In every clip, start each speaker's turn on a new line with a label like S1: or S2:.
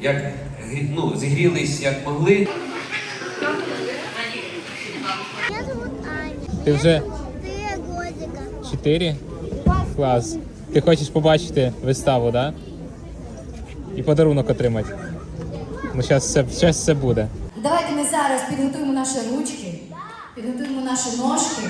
S1: як ну, зігрілись як могли.
S2: Меня зовут Аня.
S3: Ти вже
S2: годика.
S3: 4? Клас. Ти хочеш побачити виставу, да? І подарунок отримати. Ну, зараз все, щас все буде.
S4: Давайте ми зараз підготуємо наші ручки, підготуємо наші ножки.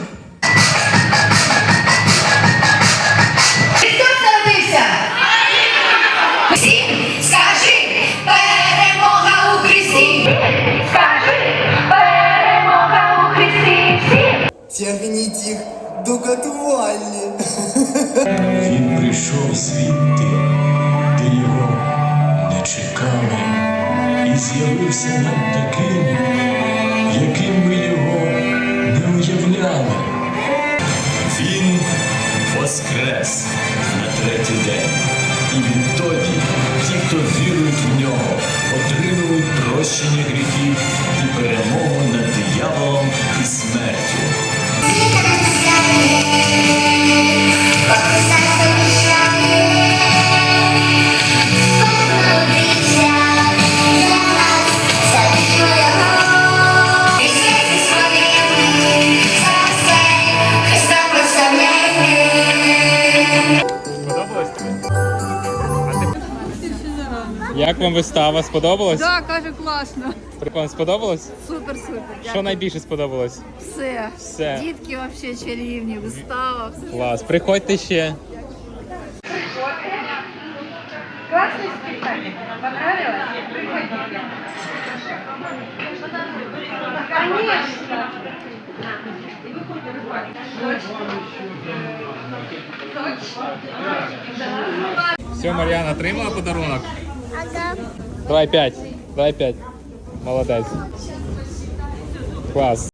S5: Тягніть їх до катувальні.
S6: Він прийшов звідти, де його не чекали, і з'явився нам таким, яким ми його не уявляли. Він воскрес на третій день, і відтоді ті, хто вірують в нього, отримують прощення гріхів
S3: Як вам вистава? Сподобалось?
S7: Так, каже, класно.
S3: Прикольно, сподобалось?
S7: Супер, супер.
S3: Що найбільше сподобалось?
S7: Все.
S3: Все.
S7: Дітки взагалі чарівні, вистава, все.
S3: Клас. Приходьте ще.
S7: Классный спектакль. Понравилось? Приходите. Конечно.
S3: Все, Мар'яна, отримала подарунок?
S2: Ага.
S3: Давай п'ять. Давай п'ять. Молодец. Клас.